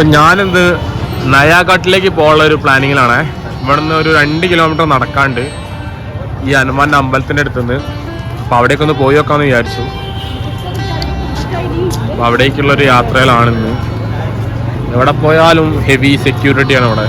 അപ്പം ഞാനിത് നയാഘാട്ടിലേക്ക് പോകാനുള്ള ഒരു പ്ലാനിങ്ങിലാണ്. ഇവിടെ നിന്ന് ഒരു രണ്ട് കിലോമീറ്റർ നടക്കാണ്ട് ഈ ഹനുമാന്റെ അമ്പലത്തിന്റെ അടുത്തുനിന്ന്. അപ്പോൾ അവിടേക്ക് ഒന്ന് പോയി നോക്കാമെന്ന് വിചാരിച്ചു. അപ്പോൾ അവിടേക്കുള്ളൊരു യാത്രയിലാണിന്ന് യാത്രയിലാണ് എവിടെ പോയാലും ഹെവി സെക്യൂരിറ്റിയാണ് ഇവിടെ.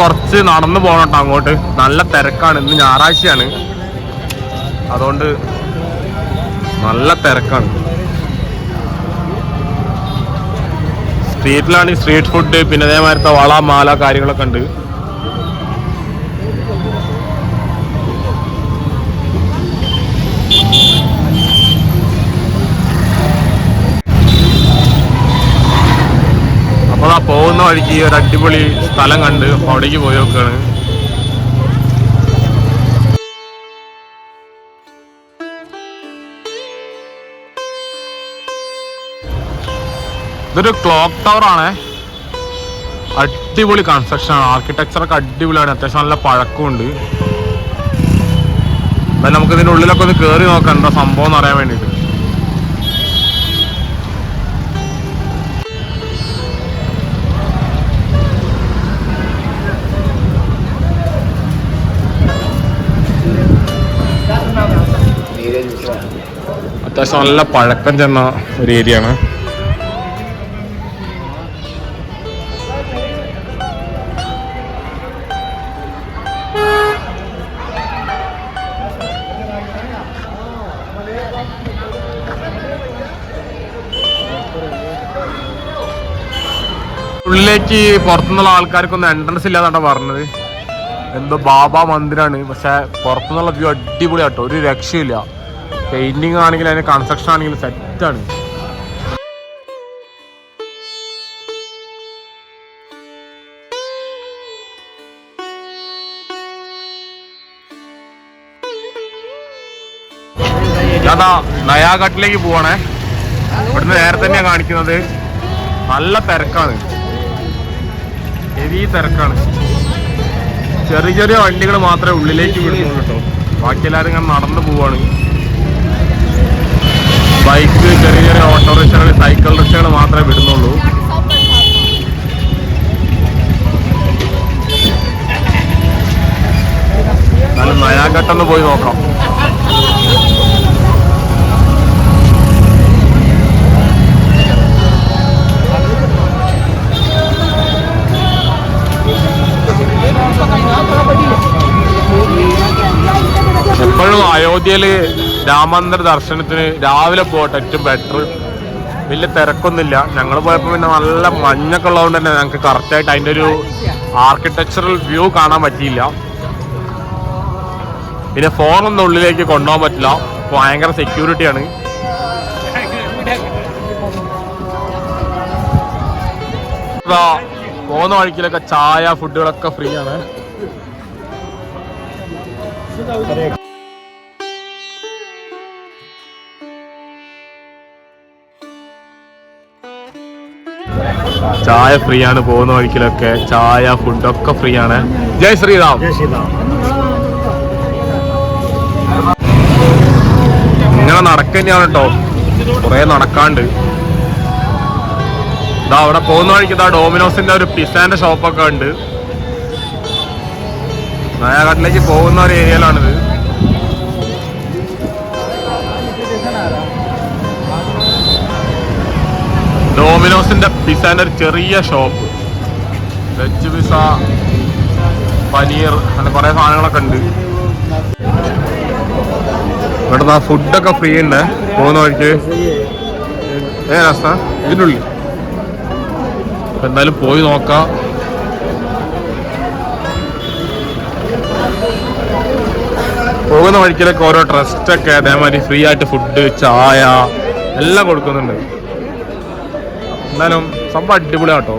കുറച്ച് നടന്നു പോകണം അങ്ങോട്ട്. നല്ല തിരക്കാണ്. ഇന്ന് ഞായറാഴ്ചയാണ്. അതുകൊണ്ട് നല്ല തിരക്കാണ്. സ്ട്രീറ്റിലാണ് സ്ട്രീറ്റ് ഫുഡ് പിന്നെ അതേമാതിരത്തെ വള മാല കാര്യങ്ങളൊക്കെ ഉണ്ട് അപ്പോൾ ആ പോകുന്ന വഴിക്ക് ഒരു അടിപൊളി സ്ഥലം കണ്ട് അപ്പോൾ അവിടേക്ക് പോയി നോക്കുകയാണ് ഇതൊരു ക്ലോക്ക് ടവർ ആണ്. അടിപൊളി കൺസ്ട്രക്ഷൻ ആണ്. ആർക്കിടെക്ചർ ഒക്കെ അടിപൊളിയാണ്. അത്യാവശ്യം നല്ല പഴക്കമുണ്ട് അപ്പം നമുക്ക് ഇതിന്റെ ഉള്ളിലൊക്കെ ഒന്ന് കയറി നോക്കാം എന്താ സംഭവം എന്ന് അറിയാൻ വേണ്ടിയിട്ട്. അത്യാവശ്യം നല്ല പഴക്കം ചെന്ന ഒരു ഏരിയ ആണ് ഉള്ളിലേക്ക് പുറത്തുനിന്നുള്ള ആൾക്കാർക്കൊന്നും എൻട്രൻസ് ഇല്ലാന്നാണ് പറഞ്ഞത്. എന്തോ ബാബ മന്ദിരാണ്. പക്ഷെ പുറത്തുനിന്നുള്ള വ്യൂ അടിപൊളിയാട്ടോ. ഒരു രക്ഷയില്ല. പെയിന്റിങ് ആണെങ്കിലും അതിന്റെ കൺസ്ട്രക്ഷൻ ആണെങ്കിലും സെറ്റാണ് അതാ നയാഘട്ടിലേക്ക് പോവാണേ. ഇവിടുന്ന് നേരെ തന്നെയാണ് കാണിക്കുന്നത്. നല്ല തിരക്കാണ്. ഹെവി തിരക്കാണ്. ചെറിയ ചെറിയ വണ്ടികൾ മാത്രമേ ഉള്ളിലേക്ക് വിടുന്നുള്ളൂ കേട്ടോ. ബാക്കി എല്ലാവരും ഇങ്ങനെ നടന്നു പോവാണ്. ബൈക്ക് ചെറിയ ചെറിയ ഓട്ടോറിക്ഷകൾ സൈക്കിൾ റിക്ഷകൾ മാത്രമേ വിടുന്നുള്ളൂ. എന്നാലും നയാഘട്ടൊന്ന് പോയി നോക്കാം. എപ്പോഴും അയോധ്യയിൽ രാമമന്ദിര ദർശനത്തിന് രാവിലെ പോകട്ടെ ഏറ്റവും ബെറ്റർ വലിയ തിരക്കൊന്നുമില്ല. ഞങ്ങൾ പോയപ്പോൾ പിന്നെ നല്ല മഞ്ഞൊക്കെ ഉള്ളതുകൊണ്ട് തന്നെ ഞങ്ങൾക്ക് കറക്റ്റായിട്ട് അതിന്റെ ഒരു ആർക്കിടെക്ചറൽ വ്യൂ കാണാൻ പറ്റിയില്ല. പിന്നെ ഫോണൊന്നും ഉള്ളിലേക്ക് കൊണ്ടുപോകാൻ പറ്റില്ല. ഭയങ്കര സെക്യൂരിറ്റിയാണ് പോകുന്ന വഴിക്കിലൊക്കെ ചായ ഫുഡുകളൊക്കെ ഫ്രീ ആണ്. ചായ ഫ്രീ ആണ് പോകുന്ന വഴിക്കിലൊക്കെ ചായ ഫുഡ് ഒക്കെ ഫ്രീ ആണ് ജയ് ശ്രീറാം. ഇങ്ങനെ നടക്കന്നെയാണ് കേട്ടോ കുറെ നടക്കാണ്ട്. ഇതാ അവിടെ പോകുന്ന വഴിക്ക് ഇതാ ഡോമിനോസിന്റെ ഒരു പിസാന്റെ ഷോപ്പൊക്കെ ഉണ്ട്. നയാഘട്ടിലേക്ക് പോകുന്ന ഒരു ഏരിയയിലാണിത് ഡോമിനോസിന്റെ പിസാന്റെ ഒരു ചെറിയ ഷോപ്പ്. വെജ് പിസ പനീർ അങ്ങനെ കുറെ സാധനങ്ങളൊക്കെ ഉണ്ട്. ഇവിടെ ഫുഡൊക്കെ ഫ്രീ ഉണ്ട്. പോകുന്ന വഴിക്ക്. ഏ രസ ഇതിനുള്ളിൽ. എന്തായാലും പോയി നോക്കാം. പോകുന്ന വഴിക്കിലൊക്കെ ഓരോ ട്രസ്റ്റൊക്കെ അതേമാതിരി ഫ്രീ ആയിട്ട് ഫുഡ് ചായ എല്ലാം കൊടുക്കുന്നുണ്ട്. എന്തായാലും സംഭവം അടിപൊളിയാണ് കേട്ടോ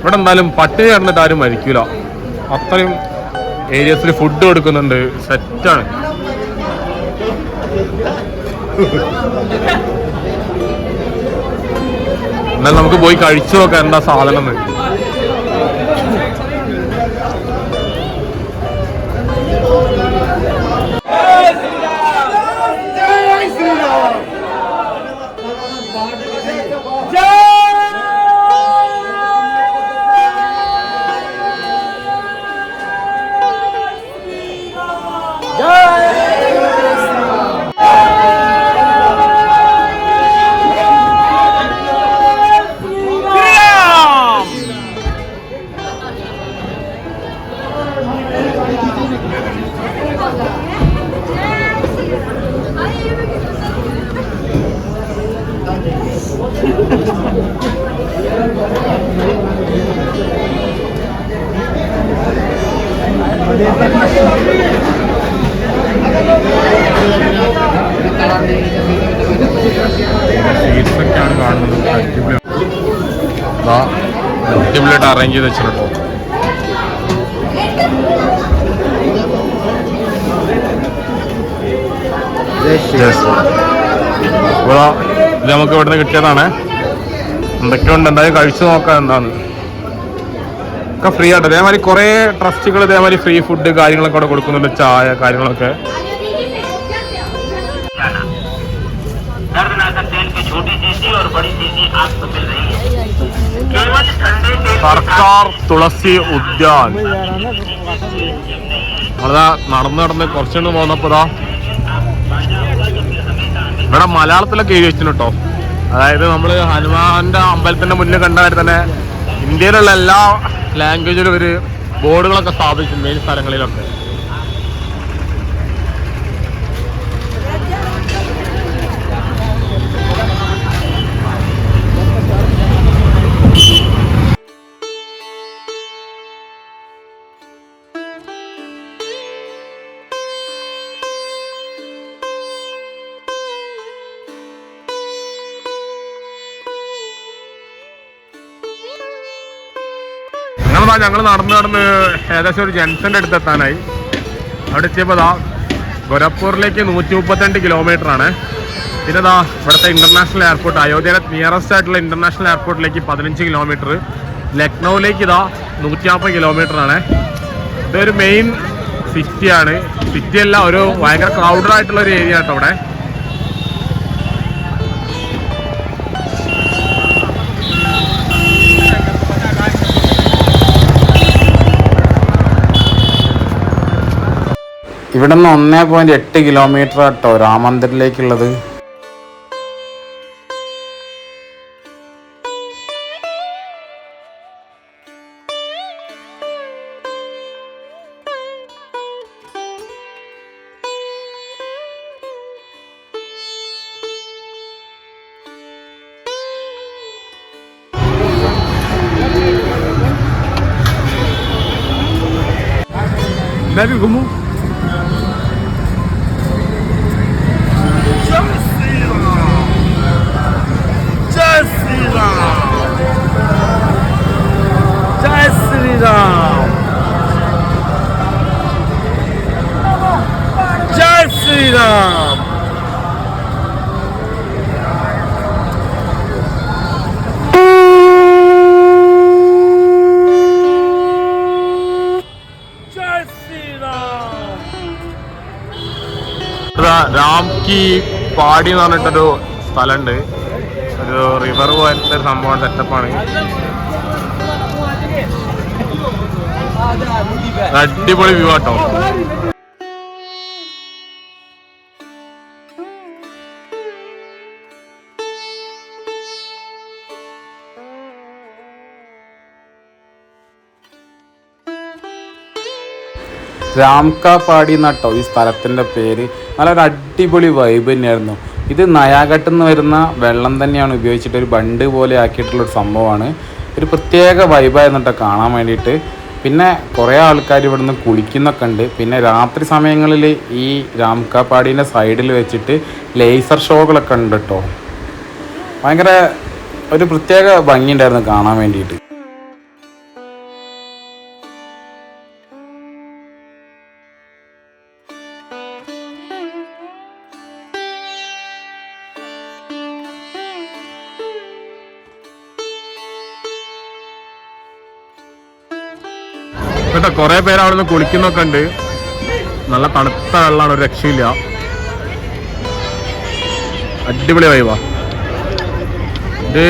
ഇവിടെ എന്തായാലും പട്ടിണി കിടന്നിട്ട് ആരും മരിക്കൂല. അത്രയും ഏരിയസിൽ ഫുഡ് കൊടുക്കുന്നുണ്ട്. സെറ്റാണ് എന്നാലും നമുക്ക് പോയി കഴിച്ചു നോക്കാം എന്താ സാധനം എന്ന്. ഒക്കെയാണ് കാണുന്നത്. അടിപൊളിയായിട്ട് അറേഞ്ച് ചെയ്ത് വെച്ചിട്ടോ ഇവിടെ ഇത് നമുക്ക് ഇവിടുന്ന് കിട്ടിയതാണ്. എന്തൊക്കെയുണ്ട്? എന്തായാലും കഴിച്ചു നോക്കാം എന്താണ് ഒക്കെ ഫ്രീ ആയിട്ട് അതേമാതിരി കുറേ ട്രസ്റ്റുകൾ ഇതേമാതിരി ഫ്രീ ഫുഡ് കാര്യങ്ങളൊക്കെ അവിടെ കൊടുക്കുന്നുണ്ട്. ചായ കാര്യങ്ങളൊക്കെ. സർക്കാർ തുളസി ഉദ്യാൻ. നമ്മളിതാ നടന്ന് നടന്ന് കുറച്ചുകൊണ്ട് പോന്നപ്പോ ദാ ഇവിടെ മലയാളത്തിലൊക്കെ എഴുതി വെച്ചിട്ടുണ്ട് കേട്ടോ അതായത് നമ്മൾ ഹനുമാന്റെ അമ്പലത്തിന്റെ മുന്നിൽ കണ്ടാൽ തന്നെ ഇന്ത്യയിലുള്ള എല്ലാ ലാംഗ്വേജിലും ഒരു ബോർഡുകളൊക്കെ സ്ഥാപിച്ചു മെയിൻ സ്ഥലങ്ങളിലൊക്കെ. ഞങ്ങൾ നടന്ന് നടന്ന് ഏകദേശം ഒരു ജംഗ്ഷന്റെ അടുത്ത് എത്താനായി. അവിടെ എത്തിയപ്പോൾ ദാ ഗൊരപ്പൂരിലേക്ക് നൂറ്റി മുപ്പത്തിരണ്ട് കിലോമീറ്റർ ആണ്. പിന്നെ ദാ ഇവിടുത്തെ ഇന്റർനാഷണൽ എയർപോർട്ട് അയോധ്യയിലെ നിയറസ്റ്റ് ആയിട്ടുള്ള ഇന്റർനാഷണൽ എയർപോർട്ടിലേക്ക് പതിനഞ്ച് കിലോമീറ്റർ ലക്നൌവിലേക്ക് ഇതാ നൂറ്റി നാൽപ്പത് കിലോമീറ്റർ ആണ്. ഇതൊരു മെയിൻ സിറ്റിയാണ് സിറ്റിയല്ല ഒരു ഭയങ്കര ക്രൗഡഡ് ആയിട്ടുള്ള ഒരു ഏരിയ കേട്ടോ ഇവിടെ ഇവിടെ നിന്ന് ഒന്നേ പോയിന്റ് എട്ട് കിലോമീറ്റർ കേട്ടോ രാമമന്ദിറിലേക്കുള്ളത് രാം കി പാടി എന്ന് പറഞ്ഞിട്ടൊരു സ്ഥലമുണ്ട് ഒരു റിവർ പോലത്തെ ഒരു സംഭവം സെറ്റപ്പാണ് അടിപൊളി വ്യൂ ആട്ടോ രാംകാപാടി എന്നാട്ടോ ഈ സ്ഥലത്തിന്റെ പേര്. നല്ലൊരു അടിപൊളി വൈബ് തന്നെയായിരുന്നു. ഇത് നയാഘട്ടിൽ നിന്ന് വരുന്ന വെള്ളം തന്നെയാണ് ഉപയോഗിച്ചിട്ട് ഒരു ബണ്ട് പോലെ ആക്കിയിട്ടുള്ള ഒരു സംഭവമാണ്. ഒരു പ്രത്യേക വൈബായിരുന്നു കേട്ടോ കാണാൻ വേണ്ടിയിട്ട്. പിന്നെ കുറേ ആൾക്കാർ ഇവിടുന്ന് കുളിക്കുന്നൊക്കെ ഉണ്ട്. പിന്നെ രാത്രി സമയങ്ങളിൽ ഈ രാംകാപ്പാടീന്റെ സൈഡിൽ വെച്ചിട്ട് ലേസർ ഷോകളൊക്കെ ഉണ്ട് കേട്ടോ. ഭയങ്കര ഒരു പ്രത്യേക ഭംഗിയുണ്ടായിരുന്നു കാണാൻ വേണ്ടിയിട്ട്. കുറെ പേര് അവിടെ നിന്ന് കുളിക്കുന്നൊക്കെ ഉണ്ട്. നല്ല തണുത്ത വെള്ളമാണ് ഒരു രക്ഷയില്ല. അടിപൊളി വൈവാ ഇത്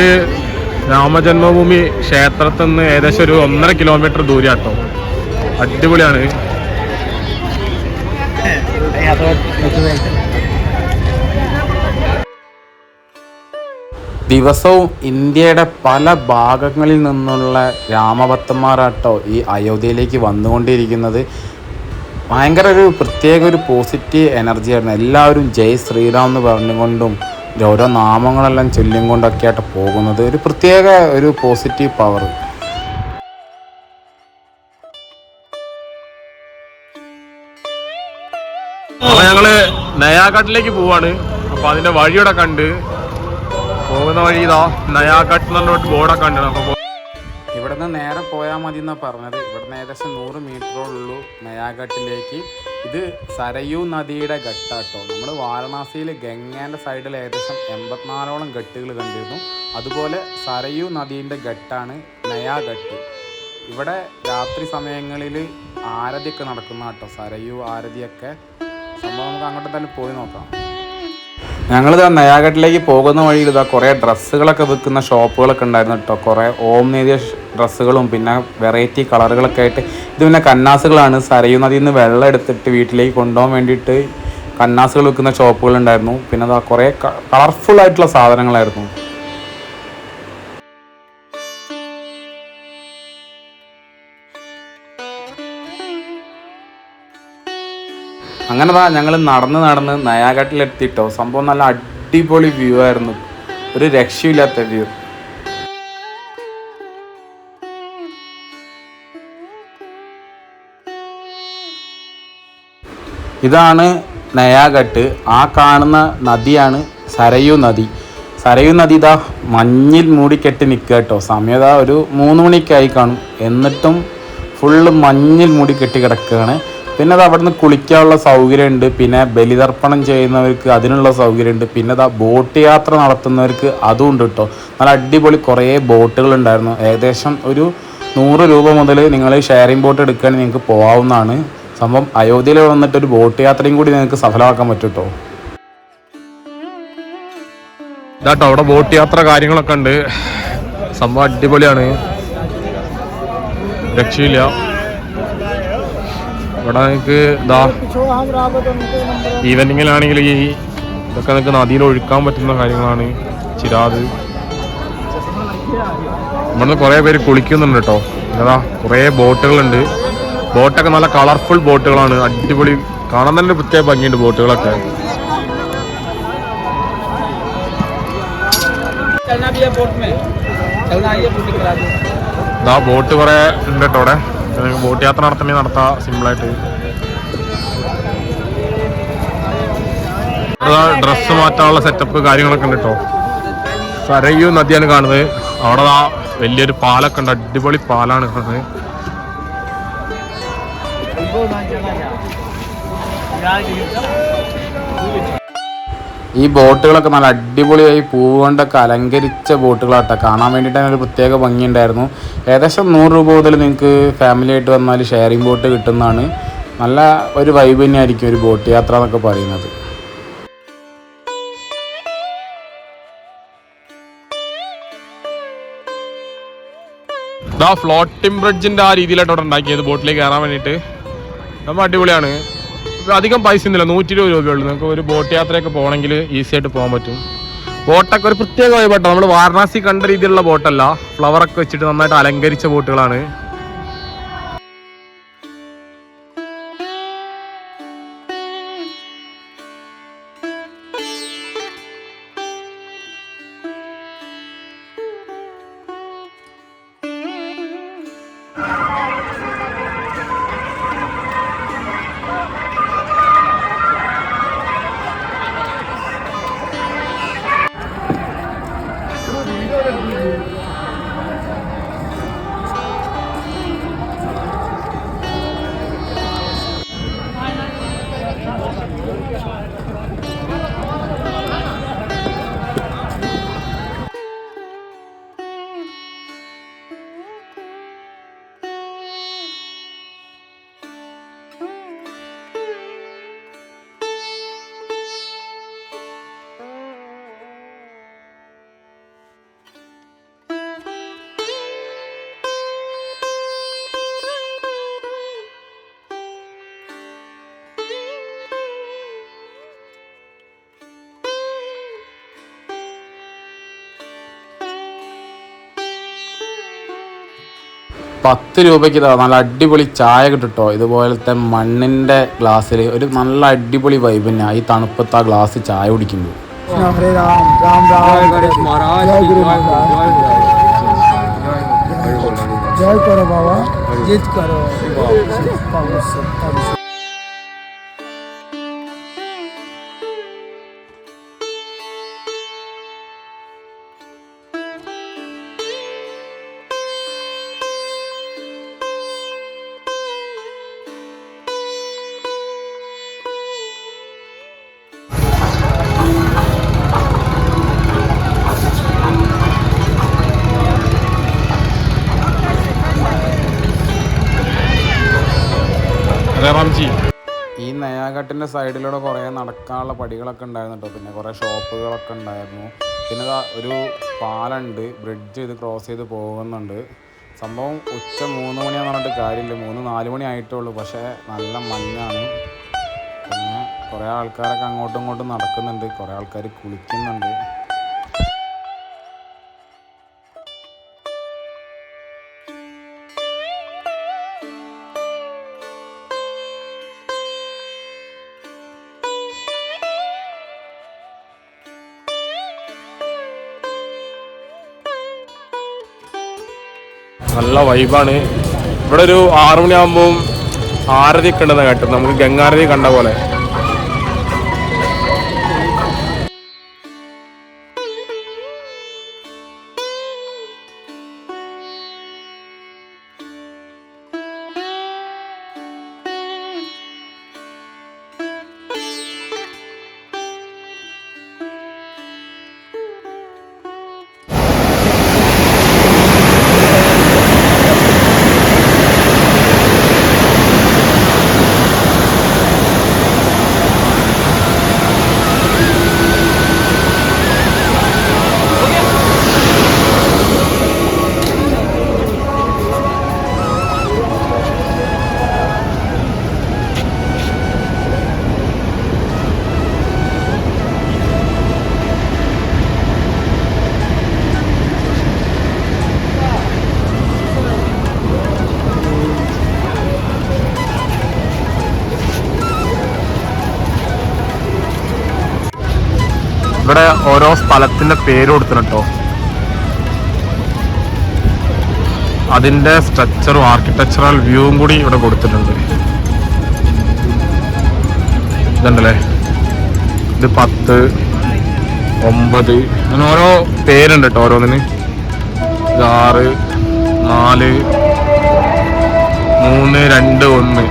രാമജന്മഭൂമി ക്ഷേത്രത്തിൽ നിന്ന് ഏകദേശം ഒരു ഒന്നര കിലോമീറ്റർ ദൂരാട്ടോ അടിപൊളിയാണ്. ദിവസവും ഇന്ത്യയുടെ പല ഭാഗങ്ങളിൽ നിന്നുള്ള രാമഭക്തന്മാരാട്ടോ ഈ അയോധ്യയിലേക്ക് വന്നുകൊണ്ടിരിക്കുന്നത്. ഭയങ്കര ഒരു പ്രത്യേക ഒരു പോസിറ്റീവ് എനർജിയായിരുന്നു എല്ലാവരും ജയ് ശ്രീറാം എന്ന് പറഞ്ഞുകൊണ്ടും ഓരോ നാമങ്ങളെല്ലാം ചൊല്ലും കൊണ്ടൊക്കെ ആയിട്ട് പോകുന്നത്. ഒരു പ്രത്യേക ഒരു പോസിറ്റീവ് പവർ ഞങ്ങൾ നയാഘട്ടിലേക്ക് പോവാണ്. അപ്പൊ അതിന്റെ വഴിയുടെ കണ്ട് പോകുന്ന വഴി ഇതാ നയാഘട്ട് എന്ന് പറഞ്ഞ ബോർഡൊക്കെ ഉണ്ട് അപ്പൊ പോ- ഇവിടുന്ന് നേരെ പോയാൽ മതി എന്നാണ് പറഞ്ഞത്. ഇവിടുന്ന് ഏകദേശം നൂറ് മീറ്ററുള്ളൂ നയാഘട്ടിലേക്ക് ഇത് സരയൂ നദിയുടെ ഘട്ടാട്ടോ. നമ്മൾ വാരണാസിയിൽ ഗംഗേന്റെ സൈഡിൽ ഏകദേശം എൺപത്തിനാലോളം ഘട്ടുകൾ കണ്ടിരുന്നു. അതുപോലെ സരയൂ നദീന്റെ ഘട്ടാണ് നയാഘട്ട് ഇവിടെ രാത്രി സമയങ്ങളിൽ ആരതിയൊക്കെ നടക്കുന്ന കേട്ടോ സരയൂ ആരതിയൊക്കെ. സംഭവം നമുക്ക് അങ്ങോട്ട് തന്നെ പോയി നോക്കാം. ഞങ്ങളിതാ നയാഘട്ടിലേക്ക് പോകുന്ന വഴിയിൽ ഇതാ കുറേ ഡ്രസ്സുകളൊക്കെ വിൽക്കുന്ന ഷോപ്പുകളൊക്കെ ഉണ്ടായിരുന്നു കേട്ടോ. കുറേ ഓം നേതിയ ഡ്രസ്സുകളും പിന്നെ വെറൈറ്റി കളറുകളൊക്കെ ആയിട്ട് ഇത് പിന്നെ കന്നാസുകളാണ്. സരയു നദിയിൽ നിന്ന് വെള്ളം എടുത്തിട്ട് വീട്ടിലേക്ക് കൊണ്ടുപോകാൻ വേണ്ടിയിട്ട് കന്നാസുകൾ വിൽക്കുന്ന ഷോപ്പുകളുണ്ടായിരുന്നു പിന്നെ അതാ കുറേ കളർഫുൾ ആയിട്ടുള്ള സാധനങ്ങളായിരുന്നു. അങ്ങനെ താ ഞങ്ങൾ നടന്ന് നടന്ന് നയാഘട്ടിലെത്തിട്ടോ സംഭവം നല്ല അടിപൊളി വ്യൂ ആയിരുന്നു. ഒരു രക്ഷയില്ലാത്ത വ്യൂ ഇതാണ് നയാഘട്ട് ആ കാണുന്ന നദിയാണ് സരയൂ നദി. സരയൂ നദി ഇതാ മഞ്ഞിൽ മൂടിക്കെട്ടി നിൽക്കുക കേട്ടോ. സമയത ഒരു മൂന്ന് മണിക്കായി കാണും. എന്നിട്ടും ഫുള്ള് മഞ്ഞിൽ മൂടി കെട്ടി കിടക്കുകയാണ്. പിന്നെ അത് അവിടുന്ന് കുളിക്കാനുള്ള സൗകര്യമുണ്ട്. പിന്നെ ബലിതർപ്പണം ചെയ്യുന്നവർക്ക് അതിനുള്ള സൗകര്യമുണ്ട്. പിന്നെ അതാ ബോട്ട് യാത്ര നടത്തുന്നവർക്ക് അതും ഉണ്ട് കേട്ടോ നല്ല അടിപൊളി കുറേ ബോട്ടുകൾ ഉണ്ടായിരുന്നു ഏകദേശം ഒരു നൂറ് രൂപ മുതൽ നിങ്ങൾ ഷെയറിംഗ് ബോട്ട് എടുക്കുകയാണെങ്കിൽ നിങ്ങൾക്ക് പോകാവുന്നതാണ് സംഭവം അയോധ്യയിൽ വന്നിട്ട് ഒരു ബോട്ട് യാത്രയും കൂടി നിങ്ങൾക്ക് സഫലമാക്കാൻ പറ്റും കേട്ടോ ഇതാട്ടോ അവിടെ ബോട്ട് യാത്ര കാര്യങ്ങളൊക്കെ ഉണ്ട്. സംഭവം അടിപൊളിയാണ്. രക്ഷയില്ല. ഇവിടെ നിങ്ങൾക്ക് ഇതാ ഈവനിങ്ങിലാണെങ്കിൽ ഈ ഇതൊക്കെ നിങ്ങൾക്ക് നദിയിൽ ഒഴുക്കാൻ പറ്റുന്ന കാര്യങ്ങളാണ്. ചിരാത് ഇവിടുന്ന് കുറേ പേര് കുളിക്കുന്നുണ്ട് കേട്ടോ. എന്നതാ കുറേ ബോട്ടുകളുണ്ട്. ബോട്ടൊക്കെ നല്ല കളർഫുൾ ബോട്ടുകളാണ്. അടിപൊളി കാണാൻ തന്നെ പ്രത്യേക ഭംഗിയുണ്ട് ബോട്ടുകളൊക്കെ. ആ ബോട്ട് കുറേ ഉണ്ട് കേട്ടോ അവിടെ ബോട്ട് യാത്ര നടത്തണമെങ്കിൽ നടത്താം സിമ്പിളായിട്ട് ഡ്രസ്സ് മാറ്റാനുള്ള സെറ്റപ്പ് കാര്യങ്ങളൊക്കെ ഉണ്ട് കേട്ടോ സരയു നദിയാണ് കാണുന്നത്. അവിടെ ആ വലിയൊരു പാലൊക്കെ ഉണ്ട്. അടിപൊളി പാലാണ് കാണുന്നത്. ഈ ബോട്ടുകളൊക്കെ നല്ല അടിപൊളിയായി പൂവ് കൊണ്ടൊക്കെ അലങ്കരിച്ച ബോട്ടുകളാട്ടോ. കാണാൻ വേണ്ടിയിട്ട് തന്നെ ഒരു പ്രത്യേക ഭംഗിയുണ്ടായിരുന്നു. ഏകദേശം നൂറ് രൂപ മുതൽ നിങ്ങൾക്ക് ഫാമിലി ആയിട്ട് വന്നാൽ ഷെയറിംഗ് ബോട്ട് കിട്ടുന്നതാണ്. നല്ല ഒരു വൈബ് തന്നെയായിരിക്കും ഒരു ബോട്ട് യാത്ര എന്നൊക്കെ പറയുന്നത്. ഫ്ലോട്ടിംഗ് ബ്രിഡ്ജിന്റെ ആ രീതിയിലായിട്ട് ഉണ്ടാക്കിയത് ബോട്ടിലേക്ക് കയറാൻ വേണ്ടിയിട്ട്. നമ്മൾ അടിപൊളിയാണ്. അധികം പൈസ ഒന്നുമില്ല. നൂറ്റി ഇരുപത് രൂപയുള്ളൂ നിങ്ങൾക്ക് ഒരു ബോട്ട് യാത്രയൊക്കെ പോകണമെങ്കിൽ ഈസി ആയിട്ട് പോകാൻ പറ്റും. ബോട്ടൊക്കെ ഒരു പ്രത്യേക വൈബാട്ടോ നമ്മൾ വാരണാസി കണ്ട രീതിയിലുള്ള ബോട്ടല്ല. ഫ്ലവറൊക്കെ വെച്ചിട്ട് നന്നായിട്ട് അലങ്കരിച്ച ബോട്ടുകളാണ്. wieder oder wie? പത്ത് രൂപയ്ക്ക് ഇതാ നല്ല അടിപൊളി ചായ കിട്ടുട്ടോ. ഇതുപോലത്തെ മണ്ണിന്റെ ഗ്ലാസ്സിൽ ഒരു നല്ല അടിപൊളി വൈബ് തന്നെ ഈ തണുപ്പത്ത് ആ ഗ്ലാസ് ചായ കുടിക്കുമ്പോൾ ജയ് കരോ ബാബ സൈഡിലൂടെ കുറേ നടക്കാനുള്ള പടികളൊക്കെ ഉണ്ടായിരുന്നു കേട്ടോ. പിന്നെ കുറേ ഷോപ്പുകളൊക്കെ ഉണ്ടായിരുന്നു. പിന്നെ ഒരു പാലുണ്ട് ബ്രിഡ്ജ് ഇത് ക്രോസ് ചെയ്ത് പോകുന്നുണ്ട്. സംഭവം ഉച്ച മൂന്ന് മണിയാന്ന് പറഞ്ഞിട്ട് കാര്യമില്ല. മൂന്ന് നാല് മണി ആയിട്ടുള്ളൂ. പക്ഷേ നല്ല മഞ്ഞാണ്. പിന്നെ കുറേ ആൾക്കാരൊക്കെ അങ്ങോട്ടും ഇങ്ങോട്ടും നടക്കുന്നുണ്ട്. കുറേ ആൾക്കാർ കുളിക്കുന്നുണ്ട്. നല്ല വൈബാണ്. ഇവിടെ ഒരു ആറു മണിയാകുമ്പോൾ ആരതി ഒക്കെ ഉണ്ടെന്ന് കേട്ടത്. നമുക്ക് ഗംഗാരതി കണ്ട പോലെ. സ്ഥലത്തിന്റെ പേര് കൊടുത്തിട്ടോ അതിന്റെ സ്ട്രക്ചറും ആർക്കിടെക്ചറൽ വ്യൂവും കൂടി ഇവിടെ കൊടുത്തിട്ടുണ്ട്. ഇതുണ്ടല്ലേ? ഇത് പത്ത് ഒമ്പത് അങ്ങനെ ഓരോ പേരുണ്ട് കേട്ടോ ഓരോന്നിന്. ഇത് ആറ് നാല് മൂന്ന് രണ്ട് ഒന്ന്.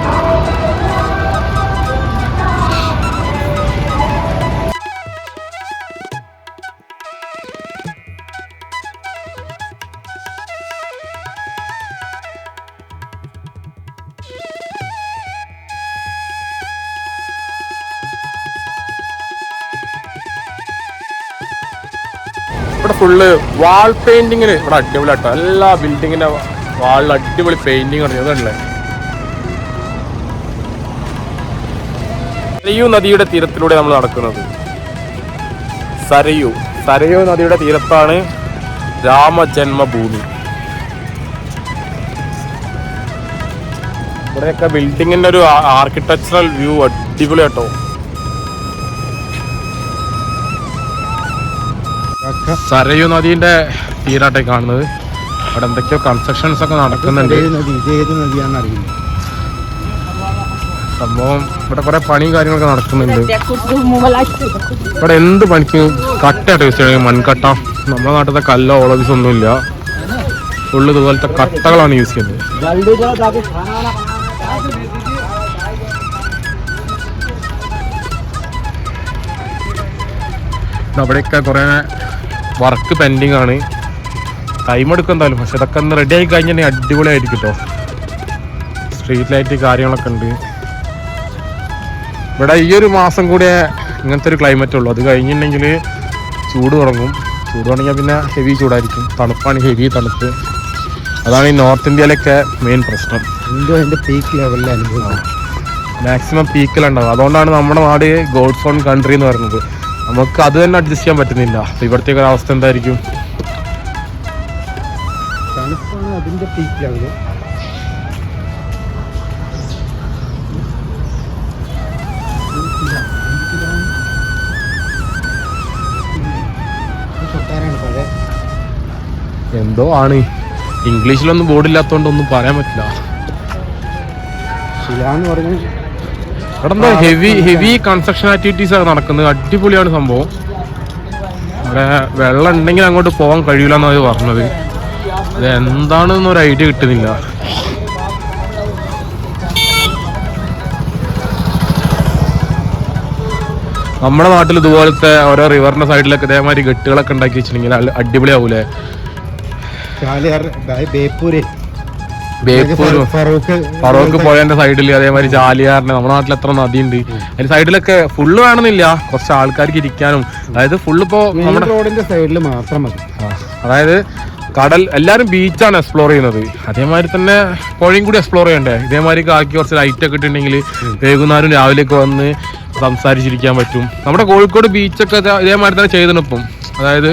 ഫുള്ള് വാൾ പെയിന്റിങ്ങിന് ഇവിടെ അടിപൊളി ആട്ടോ എല്ലാ ബിൽഡിങ്ങിന്റെ വാളിൽ അടിപൊളി പെയിന്റിങ് ഉണ്ട് അതല്ലേ സരയു നദിയുടെ തീരത്തിലൂടെ നമ്മൾ നടക്കുന്നത്. സരയു. സരയു നദിയുടെ തീരത്താണ് രാമജന്മഭൂമി. ഇവിടെയൊക്കെ ബിൽഡിങ്ങിന്റെ ഒരു ആർക്കിടെക്ചറൽ വ്യൂ അടിപൊളി സരയു നദീന്റെ തീരാട്ടെ കാണുന്നത്. അവിടെ എന്തൊക്കെയോ കൺസ്ട്രക്ഷൻസ് ഒക്കെ നടക്കുന്നുണ്ട്. സംഭവം ഇവിടെ കുറെ പണിയും കാര്യങ്ങളൊക്കെ നടക്കുന്നുണ്ട്. ഇവിടെ എന്ത് പണിക്ക് കട്ടയായിട്ട് യൂസ് മൺകട്ട. നമ്മുടെ നാട്ടിലത്തെ കല്ലോ ഓളവീസ് ഒന്നും ഇല്ല. ഫുള്ള് ഇതുപോലത്തെ കട്ടകളാണ് യൂസ് ചെയ്യുന്നത്. അവിടെയൊക്കെ കുറേ വർക്ക് പെൻഡിങ് ആണ്. ടൈം എടുക്കും എന്തായാലും. പക്ഷെ ഇതൊക്കെ ഒന്ന് റെഡി ആയി കഴിഞ്ഞാൽ അടിപൊളിയായിരിക്കും കേട്ടോ സ്ട്രീറ്റ് ലൈറ്റ് കാര്യങ്ങളൊക്കെ ഉണ്ട്. ഇവിടെ ഈ ഒരു മാസം കൂടെ ഇങ്ങനത്തെ ഒരു ക്ലൈമറ്റ് ഉള്ളൂ. അത് കഴിഞ്ഞിട്ടുണ്ടെങ്കിൽ ചൂട് തുടങ്ങും. ചൂട് തുടങ്ങിയാൽ പിന്നെ ഹെവി ചൂടായിരിക്കും. തണുപ്പാണ് ഹെവി തണുപ്പ്. അതാണ് ഈ നോർത്ത് ഇന്ത്യയിലൊക്കെ മെയിൻ പ്രശ്നം. എന്തോ അതിന്റെ പീക്ക് ലെവലിൽ അനുഭവം. മാക്സിമം പീക്കിലുണ്ടാവും അതുകൊണ്ടാണ് നമ്മുടെ നാട് ഗോഡ്സ് ഓൺ കൺട്രി എന്ന് പറയുന്നത്. നമുക്ക് അത് തന്നെ അഡ്ജസ്റ്റ് ചെയ്യാൻ പറ്റുന്നില്ല. അപ്പൊ ഇവിടുത്തെ ഒരു അവസ്ഥ എന്തായിരിക്കും? എന്തോ ആണ്. ഇംഗ്ലീഷിലൊന്നും ബോർഡില്ലാത്തതുകൊണ്ട് ഒന്നും പറയാൻ പറ്റില്ല. ശില എന്ന് പറഞ്ഞാൽ ഇവിടെ ഹെവി ഹെവി കൺസ്ട്രക്ഷൻ ആക്ടിവിറ്റീസ് ആണ് നടക്കുന്നത്. അടിപൊളിയാണ് സംഭവം. അവിടെ വെള്ളം ഉണ്ടെങ്കിൽ അങ്ങോട്ട് പോകാൻ കഴിയില്ല എന്നാണ് അവർ പറഞ്ഞത് അത് എന്താണെന്നൊരു ഐഡിയ കിട്ടുന്നില്ല. നമ്മുടെ നാട്ടിൽ ഇതുപോലത്തെ ഓരോ റിവറിന്റെ സൈഡിലൊക്കെ ഇതേമാതിരി ഗട്ടുകളൊക്കെ ഉണ്ടാക്കി വെച്ചിട്ടുണ്ടെങ്കിൽ അടിപൊളിയാവൂലേ? ബേപ്പൂര്. ബേപ്പൂരും ഫറൂഖ് ഫറോക്ക് പോയതിന്റെ സൈഡിൽ അതേമാതിരി ജാലിയാറിന്റെ നമ്മുടെ നാട്ടിൽ എത്ര നദിയുണ്ട്. അതിന്റെ സൈഡിലൊക്കെ ഫുള്ള് വേണമെന്നില്ല. കുറച്ച് ആൾക്കാർക്ക് ഇരിക്കാനും. അതായത് ഫുള്ള് ഇപ്പോ നമ്മുടെ റോഡിന്റെ സൈഡിൽ മാത്രം മതി. അതായത് കടൽ എല്ലാവരും ബീച്ചാണ് എക്സ്പ്ലോർ ചെയ്യുന്നത്. അതേമാതിരി തന്നെ പുഴയും കൂടി എക്സ്പ്ലോർ ചെയ്യണ്ടേ? ഇതേമാതിരി ആക്കി കുറച്ച് ലൈറ്റ് ഒക്കെ ഇട്ടിട്ടുണ്ടെങ്കിൽ വൈകുന്നേരം രാവിലെയൊക്കെ വന്ന് സംസാരിച്ചിരിക്കാൻ പറ്റും. നമ്മുടെ കോഴിക്കോട് ബീച്ചൊക്കെ ഇതേമാതിരി തന്നെ ചെയ്തിട്ടുണ്ട് ഇപ്പം. അതായത്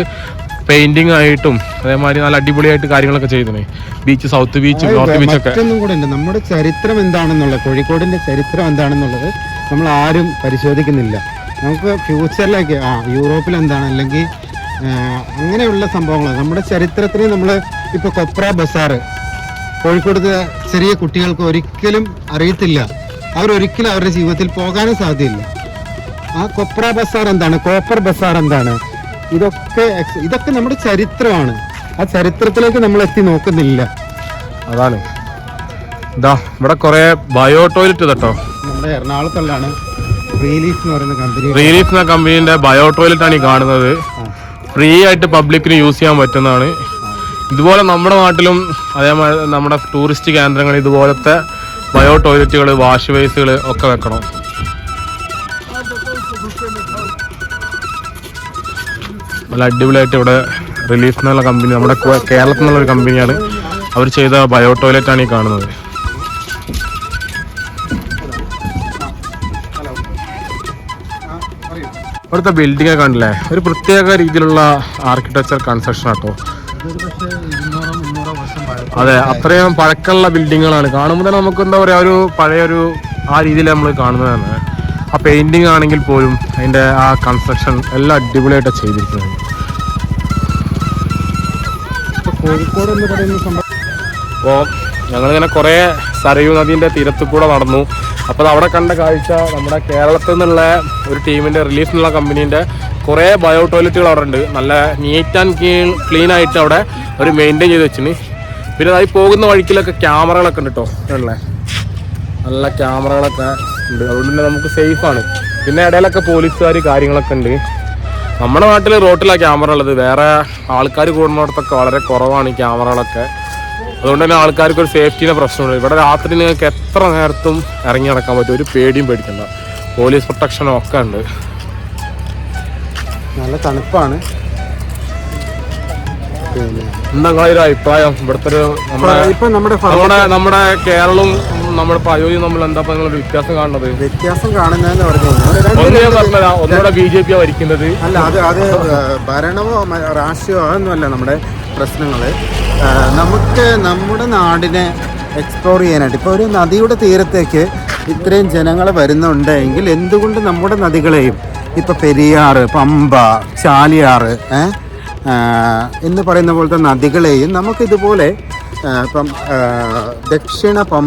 പെയിന്റിങ് ആയിട്ടും അതേമാതിരി നല്ല അടിപൊളിയായിട്ട് കാര്യങ്ങളൊക്കെ ചെയ്തിന്. Beach south beach north beach ഒക്കെ. കൂടെ ഉണ്ട് നമ്മുടെ ചരിത്രം എന്താണെന്നുള്ളത് കോഴിക്കോടിന്റെ ചരിത്രം എന്താണെന്നുള്ളത് നമ്മൾ ആരും പരിശോധിക്കുന്നില്ല. നമുക്ക് ഫ്യൂച്ചറിലേക്ക് ആ യൂറോപ്പിൽ എന്താണ്? അല്ലെങ്കിൽ അങ്ങനെയുള്ള സംഭവങ്ങൾ. നമ്മുടെ ചരിത്രത്തിന് നമ്മൾ ഇപ്പോൾ കൊപ്ര ബസാറ്. കോഴിക്കോടത്തെ ചെറിയ കുട്ടികൾക്ക് ഒരിക്കലും അറിയത്തില്ല. അവരൊരിക്കലും അവരുടെ ജീവിതത്തിൽ പോകാനും സാധ്യമില്ല ആ കൊപ്ര ബസാർ എന്താണ്? കോപ്പർ ബസാർ എന്താണ്? ഇതൊക്കെ ഇതൊക്കെ നമ്മുടെ ചരിത്രമാണ്. ആ ചരിത്രത്തിലേക്ക് നമ്മൾ എത്തി നോക്കുന്നില്ല. അതാണ്. ഇതാ ഇവിടെ കുറെ ബയോ ടോയ്ലറ്റ് കേട്ടോ നമ്മുടെ എറണാകുളത്തുള്ളതാണ്. റീലീഫ് എന്ന് പറയുന്ന കമ്പനി റീലീഫ് എന്ന കമ്പനീന്റെ ബയോ ടോയ്ലറ്റ് ആണ് ഈ കാണുന്നത്. ഫ്രീ ആയിട്ട് പബ്ലിക്കിന് യൂസ് ചെയ്യാൻ പറ്റുന്നതാണ്. ഇതുപോലെ നമ്മുടെ നാട്ടിലും അതേമാതിരി നമ്മുടെ ടൂറിസ്റ്റ് കേന്ദ്രങ്ങൾ ഇതുപോലത്തെ ബയോ ടോയ്ലറ്റുകൾ വാഷ് ബേസുകൾ ഒക്കെ വെക്കണം. നല്ല അടിപൊളിയായിട്ട് ഇവിടെ റിലീഫ് എന്നുള്ള കമ്പനി നമ്മുടെ കേരളത്തിൽ നിന്നുള്ള ഒരു കമ്പനിയാണ് അവർ ചെയ്ത ബയോ ടോയ്ലറ്റ് ആണ് ഈ കാണുന്നത്. ഇവിടുത്തെ ബിൽഡിംഗ് ഒക്കെ കണ്ടില്ലേ? ഒരു പ്രത്യേക രീതിയിലുള്ള ആർക്കിടെക്ചർ കൺസ്ട്രക്ഷൻ ആട്ടോ. അതെ അത്രയും പഴക്കമുള്ള ബിൽഡിങ്ങുകളാണ് കാണുമ്പോൾ തന്നെ നമുക്ക് എന്താ പറയാ ഒരു പഴയൊരു ആ രീതിയിൽ നമ്മൾ കാണുന്നതാണ്. ആ പെയിന്റിംഗ് ആണെങ്കിൽ പോലും അതിന്റെ ആ കൺസ്ട്രക്ഷൻ എല്ലാം അടിപൊളിയായിട്ട് ചെയ്തിരിക്കുന്നത്. കോഴിക്കോട് എന്ന് പറയുന്ന സംഭവം. അപ്പോൾ ഞങ്ങളിങ്ങനെ കുറേ സരയൂ നദീന്റെ തീരത്ത് കൂടെ നടന്നു. അപ്പോൾ അവിടെ കണ്ട കാഴ്ച നമ്മുടെ കേരളത്തിൽ നിന്നുള്ള ഒരു ടീമിന്റെ റിലീഫ് എന്നുള്ള കമ്പനീന്റെ കുറേ ബയോ ടോയ്ലറ്റുകൾ അവിടെ ഉണ്ട്. നല്ല നീറ്റ് ആൻഡ് ക്ലീൻ ക്ലീൻ ആയിട്ട് അവിടെ ഒരു മെയിന്റെയിൻ ചെയ്ത് വെച്ചിന്. പിന്നെ അതായി പോകുന്ന വഴിക്കിലൊക്കെ ക്യാമറകളൊക്കെ ഉണ്ട് കേട്ടോ ഉള്ളേ നല്ല ക്യാമറകളൊക്കെ ഉണ്ട്. അതുകൊണ്ട് തന്നെ നമുക്ക് സേഫാണ് പിന്നെ ഇടയിലൊക്കെ പോലീസുകാർ കാര്യങ്ങളൊക്കെ ഉണ്ട്. നമ്മുടെ നാട്ടിൽ റോട്ടിലാണ് ക്യാമറ ഉള്ളത്. വേറെ ആൾക്കാർ കൂടുന്നിടത്തൊക്കെ വളരെ കുറവാണ് ഈ ക്യാമറകളൊക്കെ അതുകൊണ്ട് തന്നെ ആൾക്കാർക്ക് ഒരു സേഫ്റ്റിയുടെ പ്രശ്നമുണ്ട്. ഇവിടെ രാത്രി നിങ്ങൾക്ക് എത്ര നേരത്തും ഇറങ്ങി നടക്കാൻ പറ്റും? ഒരു പേടിയും പേടിക്കണ്ട. പോലീസ് പ്രൊട്ടക്ഷനും ഒക്കെ ഉണ്ട്. നല്ല തണുപ്പാണ്. എന്താ നിങ്ങളൊരു അഭിപ്രായം? ഇവിടുത്തെ ഒരു നമ്മുടെ നമ്മുടെ നമ്മുടെ കേരളവും നമ്മുടെ ഇപ്പൊ നമ്മൾ എന്താ പറഞ്ഞ നിങ്ങളൊരു വ്യത്യാസം കാണുന്നത്? വ്യത്യാസം കാണുന്നതെന്ന് പറഞ്ഞു കഴിഞ്ഞാൽ പറഞ്ഞതാ. ഒന്നുകൂടെ ബി ജെ പി ഭരിക്കുന്നത്. അല്ല അത് അത് ഭരണമോ രാഷ്ട്രീയോ രാഷ്ട്രീയമോ അതൊന്നുമല്ല നമ്മുടെ പ്രശ്നങ്ങൾ നമുക്ക് നമ്മുടെ നാടിനെ എക്സ്പ്ലോർ ചെയ്യാനായിട്ട് ഇപ്പോൾ ഒരു നദിയുടെ തീരത്തേക്ക് ഇത്രയും ജനങ്ങൾ വരുന്നുണ്ട് എങ്കിൽ എന്തുകൊണ്ട് നമ്മുടെ നദികളെയും ഇപ്പോൾ പെരിയാറ് പമ്പ ചാലിയാറ് ഏ? എന്ന് പറയുന്ന പോലത്തെ നദികളെയും നമുക്കിതുപോലെ ആ, ഇപ്പം ദക്ഷിണ പം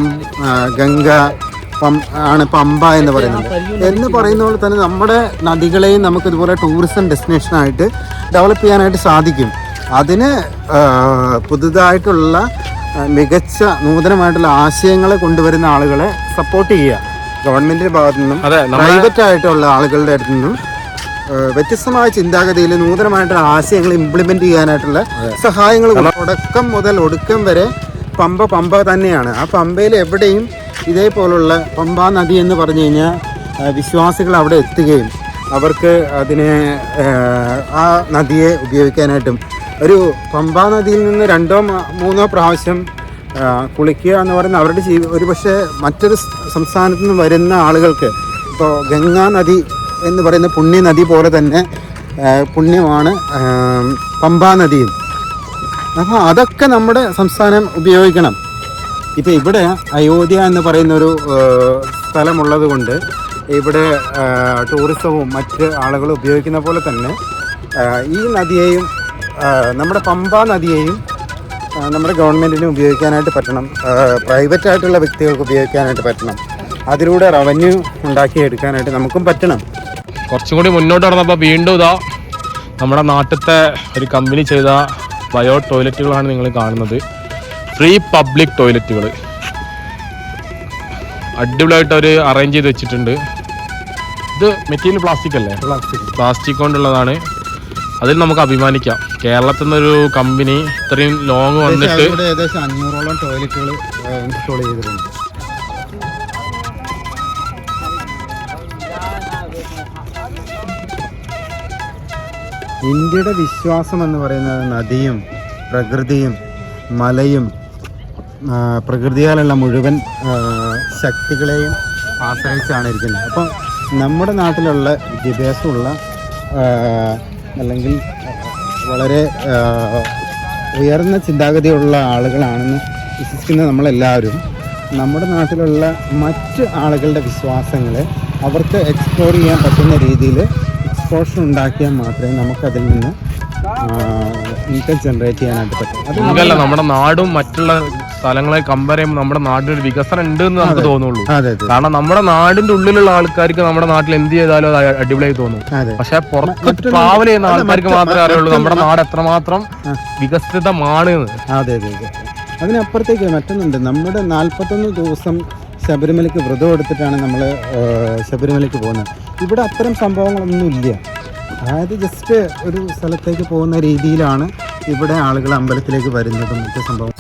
ഗംഗ പം ആണ് പമ്പ എന്ന് പറയുന്നത്. എന്ന് പറയുന്ന പോലെ തന്നെ നമ്മുടെ നദികളെയും നമുക്ക് ഇതുപോലെ ടൂറിസം ഡെസ്റ്റിനേഷനായിട്ട് ഡെവലപ്പ് ചെയ്യാനായിട്ട് സാധിക്കും. അതിന് പുതുതായിട്ടുള്ള മികച്ച നൂതനമായിട്ടുള്ള ആശയങ്ങളെ കൊണ്ടുവരുന്ന ആളുകളെ സപ്പോർട്ട് ചെയ്യുക. ഗവൺമെന്റിന്റെ ഭാഗത്തു നിന്നും പ്രൈവറ്റ് ആയിട്ടുള്ള ആളുകളുടെ അടുത്തു നിന്നും വ്യത്യസ്തമായ ചിന്താഗതിയിൽ നൂതനമായിട്ടുള്ള ആശയങ്ങൾ ഇംപ്ലിമെന്റ് ചെയ്യാനായിട്ടുള്ള സഹായങ്ങൾ തുടക്കം മുതൽ ഒടുക്കം വരെ പമ്പ പമ്പ തന്നെയാണ്. ആ പമ്പയിൽ എവിടെയും ഇതേപോലുള്ള പമ്പാ നദി എന്ന് പറഞ്ഞു കഴിഞ്ഞാൽ വിശ്വാസികൾ അവിടെ എത്തുകയും അവർക്ക് അതിനെ ആ, നദിയെ ഉപയോഗിക്കാനായിട്ടും ഒരു പമ്പാ നദിയിൽ നിന്ന് രണ്ടോ മൂന്നോ പ്രാവശ്യം കുളിക്കുക എന്ന് പറയുന്ന അവരുടെ ജീവി ഒരു പക്ഷേ മറ്റൊരു സംസ്ഥാനത്ത് നിന്ന് വരുന്ന ആളുകൾക്ക് ഇപ്പോൾ ഗംഗാ നദി എന്ന് പറയുന്ന പുണ്യ നദി പോലെ തന്നെ പുണ്യമാണ് പമ്പാ നദിയും. അപ്പോൾ അതൊക്കെ നമ്മുടെ സംസ്ഥാനം ഉപയോഗിക്കണം. ഇപ്പോൾ ഇവിടെ അയോധ്യ എന്ന് പറയുന്ന ഒരു സ്ഥലമുള്ളത് കൊണ്ട് ഇവിടെ ടൂറിസവും മറ്റ് ആളുകൾ ഉപയോഗിക്കുന്ന പോലെ തന്നെ ഈ നദിയെയും നമ്മുടെ പമ്പ നദിയെയും നമ്മുടെ ഗവൺമെന്റിന് ഉപയോഗിക്കാനായിട്ട് പറ്റണം. പ്രൈവറ്റ് ആയിട്ടുള്ള വ്യക്തികൾക്ക് ഉപയോഗിക്കാനായിട്ട് പറ്റണം. അതിലൂടെ റവന്യൂ ഉണ്ടാക്കിയെടുക്കാനായിട്ട് നമുക്കും പറ്റണം. കുറച്ചും കൂടി മുന്നോട്ട് നടന്നപ്പോൾ വീണ്ടും ഇതാ നമ്മുടെ നാട്ടിലത്തെ ഒരു കമ്പനി ചെയ്ത ബയോ ടോയ്ലറ്റുകളാണ് നിങ്ങൾ കാണുന്നത്. ഫ്രീ പബ്ലിക് ടോയ്ലറ്റുകൾ അടിപൊളിയായിട്ട് അവർ അറേഞ്ച് ചെയ്ത് വെച്ചിട്ടുണ്ട്. ഇത് മെറ്റീരിയൽ പ്ലാസ്റ്റിക് അല്ലേ? പ്ലാസ്റ്റിക് പ്ലാസ്റ്റിക് കൊണ്ടുള്ളതാണ്. അതിൽ നമുക്ക് അഭിമാനിക്കാം. കേരളത്തിൽ നിന്നൊരു കമ്പനി ഇത്രയും ലോങ് വന്നിട്ട് ഏകദേശം അഞ്ഞൂറോളം ടോയ്ലറ്റുകൾ ഇൻസ്റ്റോൾ ചെയ്തിട്ടുണ്ട്. ഇന്ത്യയുടെ വിശ്വാസം എന്ന് പറയുന്നത് നദിയും പ്രകൃതിയും മലയും പ്രകൃതിയാലുള്ള മുഴുവൻ ശക്തികളെയും ആശ്രയിച്ചാണ് ഇരിക്കുന്നത്. അപ്പം നമ്മുടെ നാട്ടിലുള്ള വിദ്യാഭ്യാസമുള്ള അല്ലെങ്കിൽ വളരെ ഉയർന്ന ചിന്താഗതിയുള്ള ആളുകളാണെന്ന് വിശ്വസിക്കുന്ന നമ്മളെല്ലാവരും നമ്മുടെ നാട്ടിലുള്ള മറ്റ് ആളുകളുടെ വിശ്വാസങ്ങളെ അവർക്ക് എക്സ്പ്ലോർ ചെയ്യാൻ പറ്റുന്ന രീതിയിൽ എക്സ്പോഷർ ഉണ്ടാക്കിയാൽ മാത്രമേ നമുക്കതിൽ നിന്ന് ഇൻകം ജനറേറ്റ് ചെയ്യാനായിട്ട് പറ്റും. അതല്ല നമ്മുടെ നാടും മറ്റുള്ള സ്ഥലങ്ങളെ കമ്പയർ ചെയ്യുമ്പോൾ നമ്മുടെ നാട്ടിലൊരു വികസനം ഉണ്ട് എന്ന് നമുക്ക് തോന്നുള്ളൂ. കാരണം നമ്മുടെ നാടിന്റെ ഉള്ളിലുള്ള ആൾക്കാർക്ക് നമ്മുടെ നാട്ടിൽ എന്ത് ചെയ്താലും അത് അടിപൊളിയായി തോന്നും. പക്ഷെ പുറത്ത് ട്രാവൽ ചെയ്യുന്ന ആൾക്കാർക്ക് മാത്രമേ അറിയുള്ളൂ. നമ്മുടെ നാട് എത്രമാത്രം വികസിതമാണ് അതെ അതെ അതെ. അതിനപ്പുറത്തേക്ക് മറ്റൊന്നുണ്ട്. നമ്മുടെ നാൽപ്പത്തൊന്ന് ദിവസം ശബരിമലയ്ക്ക് വ്രതം എടുത്തിട്ടാണ് നമ്മൾ ശബരിമലയ്ക്ക് പോകുന്നത്. ഇവിടെ അത്തരം സംഭവങ്ങളൊന്നും ഇല്ല. അതായത് ജസ്റ്റ് ഒരു സ്ഥലത്തേക്ക് പോകുന്ന രീതിയിലാണ് ഇവിടെ ആളുകൾ അമ്പലത്തിലേക്ക് വരുന്നതും മറ്റു സംഭവം.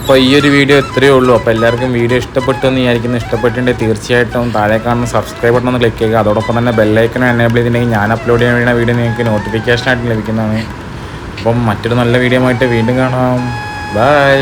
അപ്പോൾ ഈ ഒരു വീഡിയോ ഇത്രയേ ഉള്ളൂ. അപ്പോൾ എല്ലാവർക്കും വീഡിയോ ഇഷ്ടപ്പെട്ടു എന്ന് വിചാരിക്കുന്നു. ഇഷ്ടപ്പെട്ടിട്ടുണ്ടെങ്കിൽ തീർച്ചയായിട്ടും താഴെ കാണുന്ന സബ്സ്ക്രൈബ് ബട്ടൺ ഒന്ന് ക്ലിക്ക് ചെയ്യുക. അതോടൊപ്പം തന്നെ ബെല്ലൈക്കനും എനേബിൾ ചെയ്തിട്ടുണ്ടെങ്കിൽ ഞാൻ അപ്ലോഡ് ചെയ്യാൻ വേണ്ട വീഡിയോ നിങ്ങൾക്ക് നോട്ടിഫിക്കേഷനായിട്ട് ലഭിക്കുന്നതാണ്. അപ്പം മറ്റൊരു നല്ല വീഡിയോ ആയിട്ട് വീണ്ടും കാണാം. ബൈ